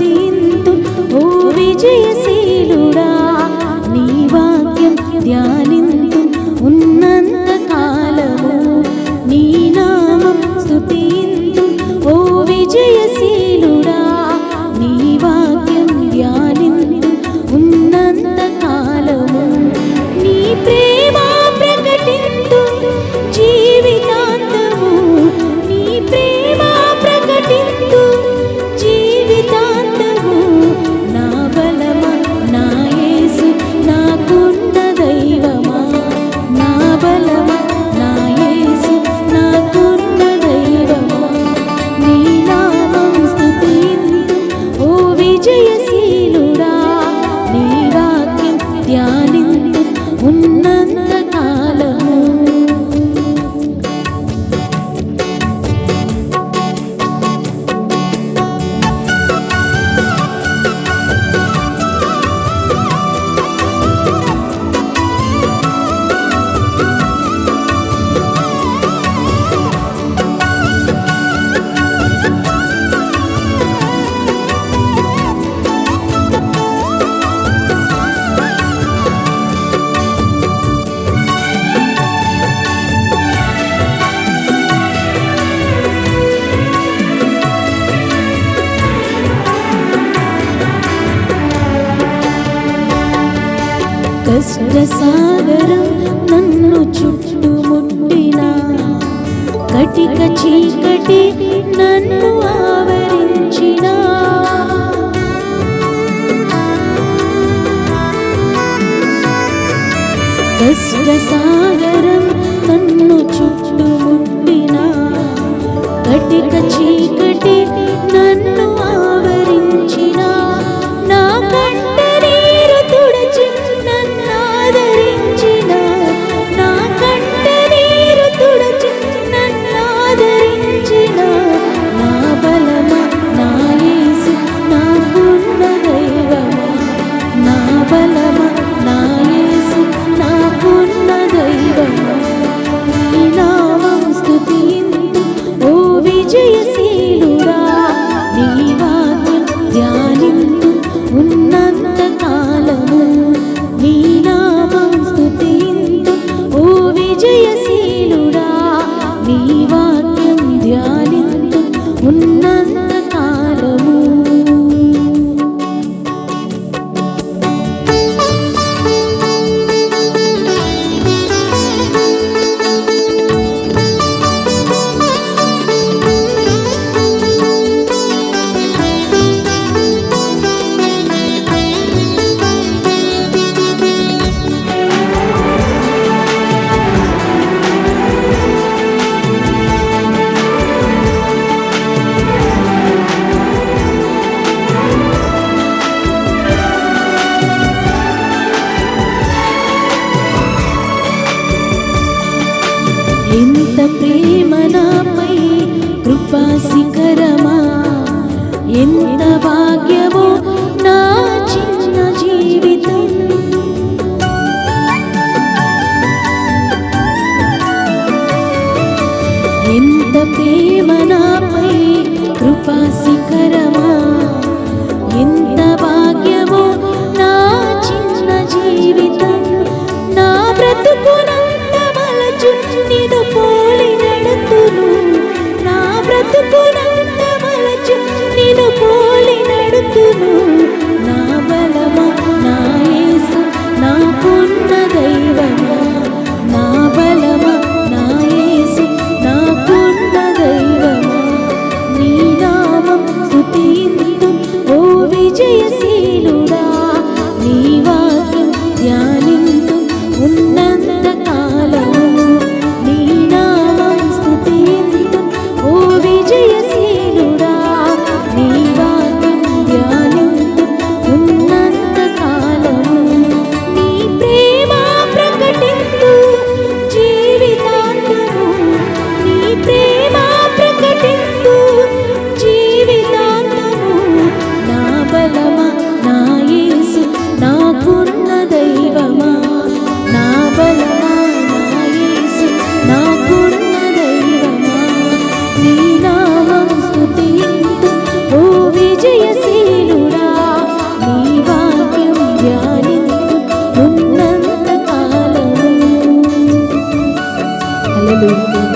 చింతింతు ఓ విజయ కష్టసాగరం నన్ను చుట్టుముట్టిన కటిక చీకటి నన్ను ఆవరించిన. కష్టసాగరం నన్ను చుట్టుముట్టిన కటిక చీకటి உன்னன் ini.